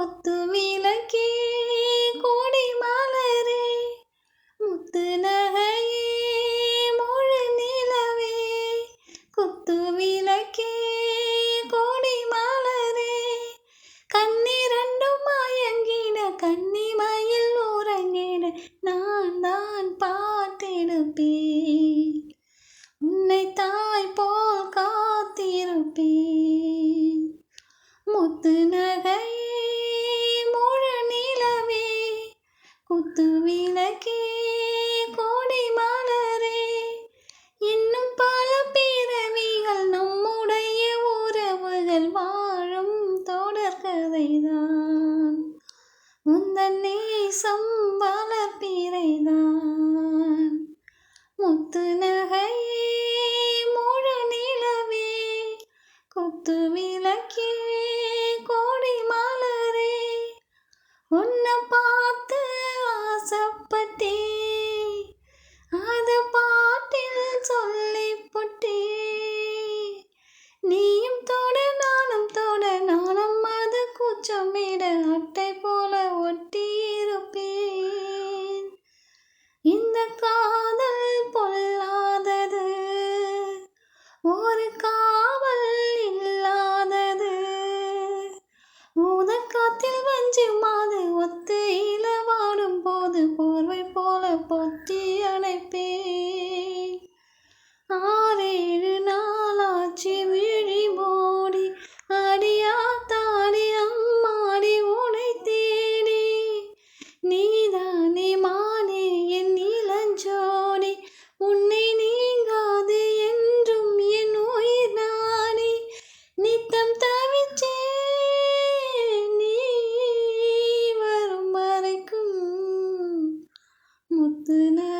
கொத்து விளக்கே கோடி மலரே முத்து நகையே முழு நிலவே. கொத்து விளக்கே கோடி மலரே கண்ணிரண்டும் மயங்கின கன்னிமயில் உறங்கின நான் தான் பார்த்தெடுப்பேன் உன்னை தாய் போல் காத்திருப்பேன். முத்து தொடர்கதைதான் உந்தன் நேசம் வளர்ப்பிறைதான் முத்து நகை முழு நிலவே குத்து விளக்கே அது அட்டை போல ஒட்டியிருப்பேன். இந்த காதல் பொல்லாதது ஒரு காவல் இல்லாதது. ஊதக்காத்தில் வஞ்சி மாது ஒத்து இளவாடும் போது போர்வை போல பொத்தி அணைப்பேன். முத்து நகை